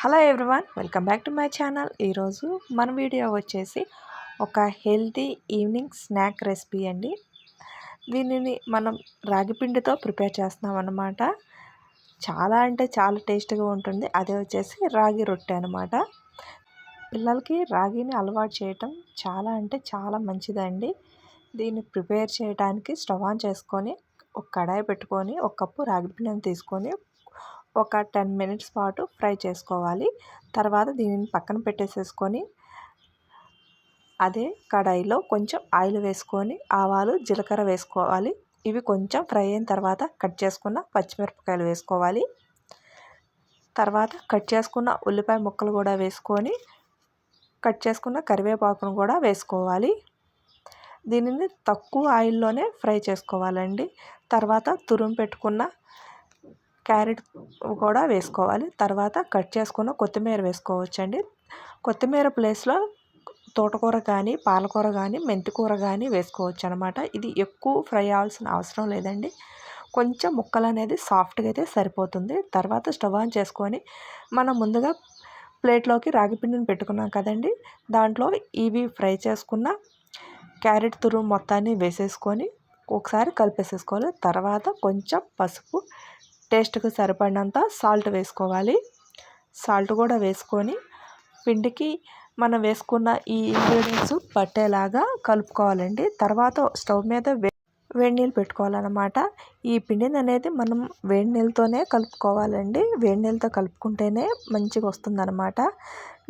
Hello everyone welcome back to my channel. ఈరోజు మన video వచ్చేసి ఒక హెల్తీ ఈవినింగ్ స్నాక్ రెసిపీ అండి. దీనిని మనం రాగి పిండితో ప్రిపేర్ చేస్తున్నాం అనమాట చాలా అంటే చాలా టేస్ట్గా ఉంటుంది. అదే వచ్చేసి రాగి రొట్టె అనమాట పిల్లలకి రాగిని అలవాటు చేయటం చాలా అంటే చాలా మంచిదండి. దీన్ని ప్రిపేర్ చేయడానికి స్టవ్ ఆన్ చేసుకొని ఒక కడాయి పెట్టుకొని ఒక కప్పు రాగి పిండిని తీసుకొని ఒక టెన్ మినిట్స్ పాటు ఫ్రై చేసుకోవాలి. తర్వాత దీనిని పక్కన పెట్టేసేసుకొని అదే కడాయిలో కొంచెం ఆయిల్ వేసుకొని ఆవాలు జీలకర్ర వేసుకోవాలి. ఇవి కొంచెం ఫ్రై అయిన తర్వాత కట్ చేసుకున్న పచ్చిమిరపకాయలు వేసుకోవాలి. తర్వాత కట్ చేసుకున్న ఉల్లిపాయ ముక్కలు కూడా వేసుకొని కట్ చేసుకున్న కరివేపాకును కూడా వేసుకోవాలి. దీనిని తక్కువ ఆయిల్లోనే ఫ్రై చేసుకోవాలండి. తర్వాత తురుము పెట్టుకున్న క్యారెట్ కూడా వేసుకోవాలి. తర్వాత కట్ చేసుకున్న కొత్తిమీర వేసుకోవచ్చండి. కొత్తిమీర ప్లేస్లో తోటకూర కానీ పాలకూర కానీ మెంతికూర కానీ వేసుకోవచ్చు అనమాట ఇది ఎక్కువ ఫ్రై అవ్వాల్సిన అవసరం లేదండి. కొంచెం ముక్కలు అనేది సాఫ్ట్గా అయితే సరిపోతుంది. తర్వాత స్టవ్ ఆన్ చేసుకొని మనం ముందుగా ప్లేట్లోకి రాగి పిండిని పెట్టుకున్నాం కదండి. దాంట్లో ఇవి ఫ్రై చేసుకున్న క్యారెట్ తురుము మొత్తాన్ని వేసేసుకొని ఒకసారి కలిపేసేసుకోవాలి. తర్వాత కొంచెం పసుపు టేస్ట్కి సరిపడినంత సాల్ట్ వేసుకోవాలి. సాల్ట్ కూడా వేసుకొని పిండికి మనం వేసుకున్న ఈ ఇంగ్రీడియంట్స్ పట్టేలాగా కలుపుకోవాలండి. తర్వాత స్టవ్ మీద వే వేడి నీళ్ళు పెట్టుకోవాలన్నమాట. ఈ పిండిని అనేది మనం వేడి నీళ్ళతోనే కలుపుకోవాలండి. వేడి నీళ్ళతో కలుపుకుంటేనే మంచిగా వస్తుందన్నమాట.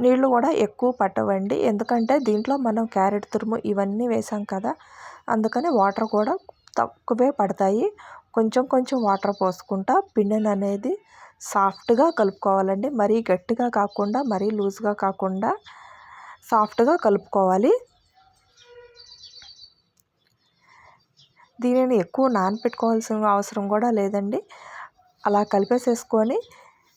నీళ్ళు కూడా ఎక్కువ పట్టవండి. ఎందుకంటే దీంట్లో మనం క్యారెట్ తురుము ఇవన్నీ వేసాం కదా అందుకని వాటర్ కూడా తక్కువే పడతాయి. కొంచెం కొంచెం వాటర్ పోసుకుంటా పిండిని అనేది సాఫ్ట్గా కలుపుకోవాలండి. మరీ గట్టిగా కాకుండా మరీ లూజ్గా కాకుండా సాఫ్ట్గా కలుపుకోవాలి. దీనిని ఎక్కువ నానపెట్టుకోవాల్సిన అవసరం కూడా లేదండి. అలా కలిపేసేసుకొని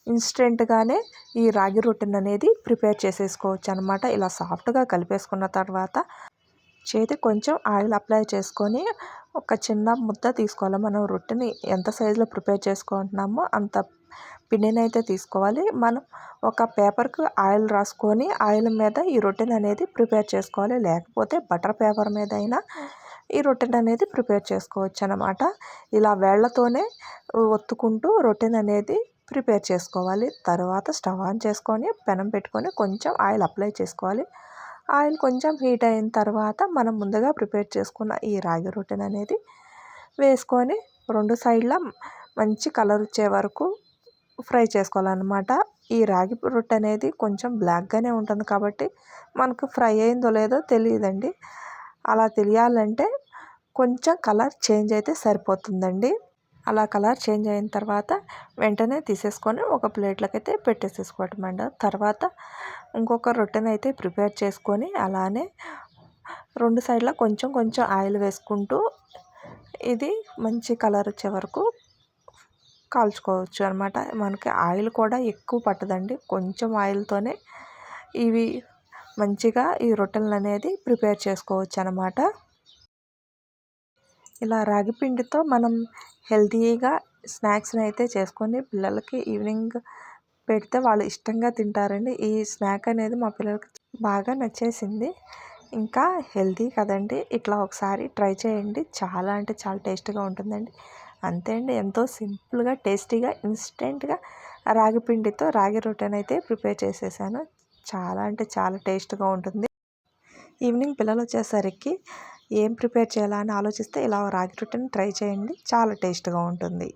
ఇన్స్టెంట్గానే ఈ రాగి రొట్టెని అనేది ప్రిపేర్ చేసేసుకోవచ్చు అనమాట ఇలా సాఫ్ట్గా కలిపేసుకున్న తర్వాత చేతి కొంచెం ఆయిల్ అప్లై చేసుకొని ఒక చిన్న ముద్ద తీసుకోవాలి. మనం రొట్టెని ఎంత సైజులో ప్రిపేర్ చేసుకుంటున్నామో అంత పిండిని అయితే తీసుకోవాలి. మనం ఒక పేపర్కి ఆయిల్ రాసుకొని ఆయిల్ మీద ఈ రొట్టెని అనేది ప్రిపేర్ చేసుకోవాలి. లేకపోతే బటర్ పేపర్ మీద అయినా ఈ రొట్టెని అనేది ప్రిపేర్ చేసుకోవచ్చు అనమాట ఇలా వేళ్ళతోనే ఒత్తుకుంటూ రొట్టెని అనేది ప్రిపేర్ చేసుకోవాలి. తర్వాత స్టవ్ ఆన్ చేసుకొని పెనం పెట్టుకొని కొంచెం ఆయిల్ అప్లై చేసుకోవాలి. ఆయిల్ కొంచెం హీట్ అయిన తర్వాత మనం ముందుగా ప్రిపేర్ చేసుకున్న ఈ రాగి రొట్టెని అనేది వేసుకొని రెండు సైడ్ల మంచి కలర్ వచ్చే వరకు ఫ్రై చేసుకోవాలన్నమాట. ఈ రాగి రొట్టె అనేది కొంచెం బ్లాక్గానే ఉంటుంది కాబట్టి మనకు ఫ్రై అయిందో లేదో తెలియదండి. అలా తెలియాలంటే కొంచెం కలర్ చేంజ్ అయితే సరిపోతుందండి. అలా కలర్ చేంజ్ అయిన తర్వాత వెంటనే తీసేసుకొని ఒక ప్లేట్లోకి అయితే పెట్టేసేసుకోవటం అండి. తర్వాత ఇంకొక రొట్టెని అయితే ప్రిపేర్ చేసుకొని అలానే రెండు సైడ్ల కొంచెం కొంచెం ఆయిల్ వేసుకుంటూ ఇది మంచి కలర్ వచ్చే వరకు కాల్చుకోవచ్చు అనమాట మనకి ఆయిల్ కూడా ఎక్కువ పట్టదండి. కొంచెం ఆయిల్తోనే ఇవి మంచిగా ఈ రొట్టెలు అనేది ప్రిపేర్ చేసుకోవచ్చు అనమాట ఇలా రాగి పిండితో మనం హెల్తీగా స్నాక్స్ని అయితే చేసుకొని పిల్లలకి ఈవినింగ్ పెడితే వాళ్ళు ఇష్టంగా తింటారండి. ఈ స్నాక్ అనేది మా పిల్లలకి బాగా నచ్చేసింది. ఇంకా హెల్తీ కదండి. ఇట్లా ఒకసారి ట్రై చేయండి. చాలా అంటే చాలా టేస్ట్గా ఉంటుందండి. అంతే అండి. ఎంతో సింపుల్గా టేస్టీగా ఇన్స్టెంట్గా రాగి పిండితో రాగి రొట్టెని అయితే ప్రిపేర్ చేసేసాను. చాలా అంటే చాలా టేస్ట్గా ఉంటుంది. ఈవినింగ్ పిల్లలు వచ్చేసరికి ఏం ప్రిపేర్ చేయాలా అని ఆలోచిస్తే ఇలా రాగి రొట్టెని ట్రై చేయండి. చాలా టేస్ట్గా ఉంటుంది.